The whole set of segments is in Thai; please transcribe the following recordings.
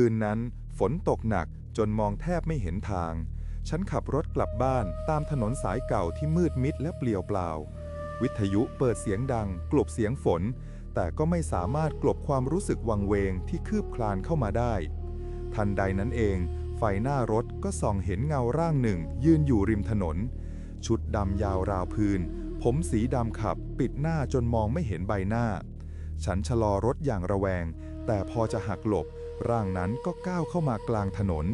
คืนนั้น ฝนตกหนักจนมองแทบไม่เห็นทาง ฉันขับรถกลับบ้านตามถนนสายเก่าที่มืดมิดและเปลี่ยวเปล่า วิทยุเปิดเสียงดัง กลบเสียงฝน แต่ก็ไม่สามารถกลบความรู้สึกวังเวงที่คืบคลานเข้ามาได้ ทันใดนั้นเอง ไฟหน้ารถก็ส่องเห็นเงาร่างหนึ่ง ยืนอยู่ริมถนน ชุดดำยาวราวพื้น ผมสีดำขับ ปิดหน้าจนมองไม่เห็นใบหน้า ฉันชะลอรถอย่างระแวง แต่พอจะหักหลบ ร่างนั้นก็ก้าวเข้ามากลางถนน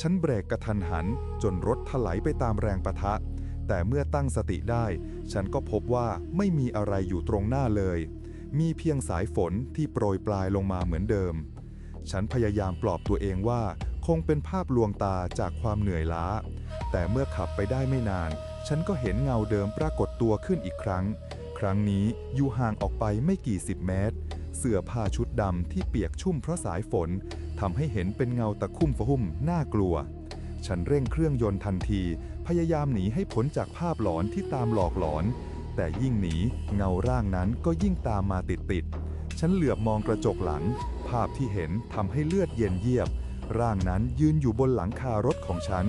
ฉันเบรกกระทันหันจนรถถลายไปตามแรงประทะ แต่เมื่อตั้งสติได้ ฉันก็พบว่าไม่มีอะไรอยู่ตรงหน้าเลย มีเพียงสายฝนที่โปรยปลายลงมาเหมือนเดิม ฉันพยายามปลอบตัวเองว่าคงเป็นภาพลวงตาจากความเหนื่อยล้า แต่เมื่อขับไปได้ไม่นาน ฉันก็เห็นเงาเดิมปรากฏตัวขึ้นอีกครั้ง ครั้งนี้อยู่ห่างออกไปไม่กี่สิบเมตร เสื้อผ้าชุดดำที่เปียกชุ่มเพราะสายฝนทำให้เห็นเป็นเงาตะคุ่มฟะหุ่มน่ากลัว ฉันเร่งเครื่องยนต์ทันที พยายามหนีให้พ้นจากภาพหลอนที่ตามหลอกหลอน แต่ยิ่งหนีเงาร่างนั้นก็ยิ่งตามมาติดๆฉันเหลือบมองกระจกหลัง ภาพที่เห็นทำให้เลือดเย็นเยียบ ร่างนั้นยืนอยู่บนหลังคารถของฉัน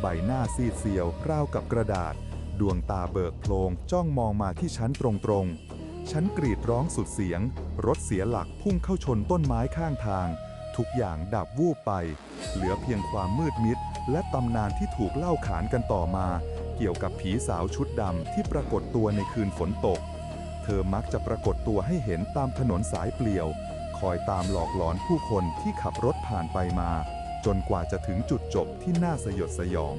ใบหน้าซีดเซียวราวกับกระดาษ ดวงตาเบิกโพลงจ้องมองมาที่ฉันตรงๆ ฉันกรีดร้องสุดเสียง รถเสียหลักพุ่งเข้าชนต้นไม้ข้างทาง ทุกอย่างดับวูบไป เหลือเพียงความมืดมิด และตำนานที่ถูกเล่าขานกันต่อมา เกี่ยวกับผีสาวชุดดำที่ปรากฏตัวในคืนฝนตก เธอมักจะปรากฏตัวให้เห็นตามถนนสายเปลี่ยว คอยตามหลอกหลอนผู้คนที่ขับรถผ่านไปมา จนกว่าจะถึงจุดจบที่น่าสยดสยอง